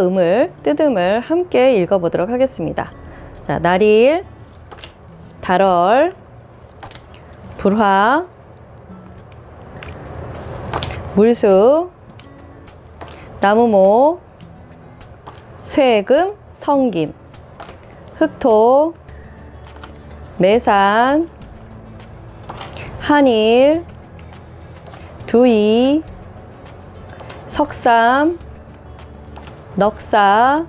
음을, 뜻음을 함께 읽어보도록 하겠습니다. 자, 날일, 달월, 불화, 물수, 나무모, 쇠금, 성김, 흑토, 매산, 한일, 두이, 석삼, 넉사,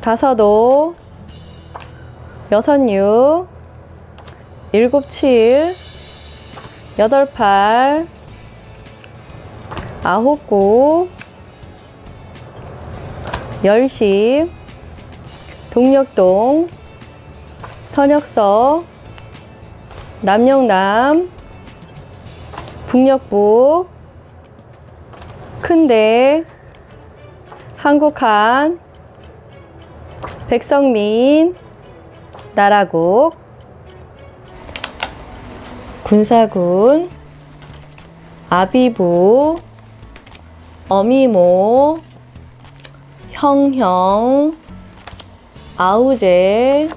다섯오, 여섯육, 일곱칠, 여덟팔, 아홉구, 열십, 동력동, 선역서, 남영남, 북녘북, 큰대, 한국한, 백성민, 나라국, 군사군, 아비부, 어미모, 형형, 아우제,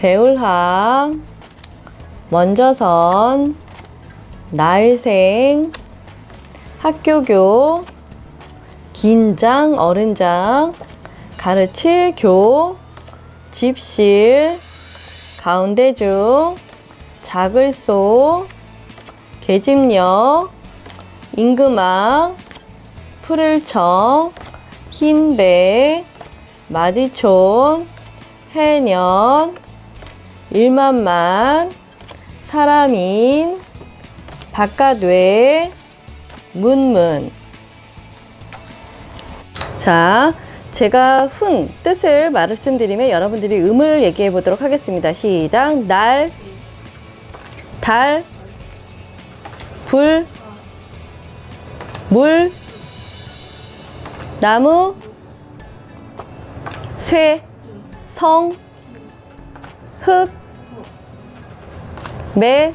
배울학, 먼저선, 날생, 학교교, 긴장, 어른장, 가르칠 교, 집실, 가운데중, 작을소, 계집녀, 임금왕, 푸를청, 흰배, 마디촌, 해년, 일만만, 사람인, 바깥외, 문문. 자, 제가 훈, 뜻을 말씀드리면 여러분들이 음을 얘기해 보도록 하겠습니다. 시작. 날, 달, 불, 물, 나무, 쇠, 성, 흙, 매,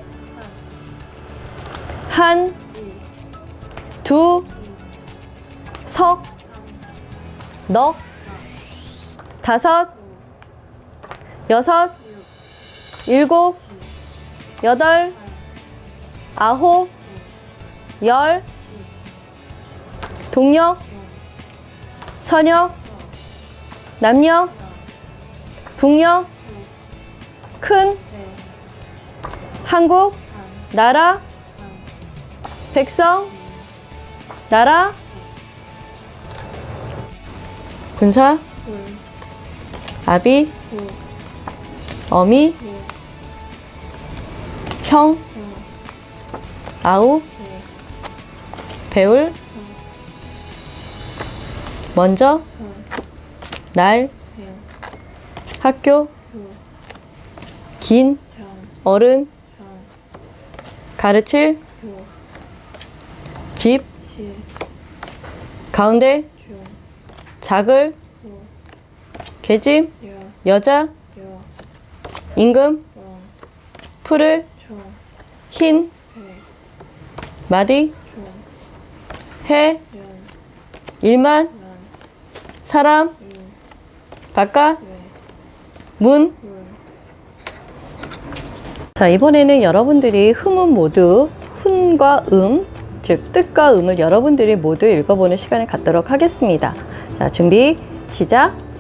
한, 두, 석, 넉, 다섯, 여섯, 일곱, 여덟, 아홉, 열, 동력, 서력, 남력, 북력, 큰, 한국, 나라, 백성, 나라, 군사, 아비, 어미, 형, 아우, 배울, 먼저, 날, 학교, 긴, 어른, 가르칠, 집, 가운데, 작을, 계집, 여자, 임금, 풀을, 흰, 마디, 해, 일만, 사람, 바깥, 문. 자, 이번에는 여러분들이 흐문 모두 훈과 음, 즉 뜻과 음을 여러분들이 모두 읽어보는 시간을 갖도록 하겠습니다. 자, 준비, 시작.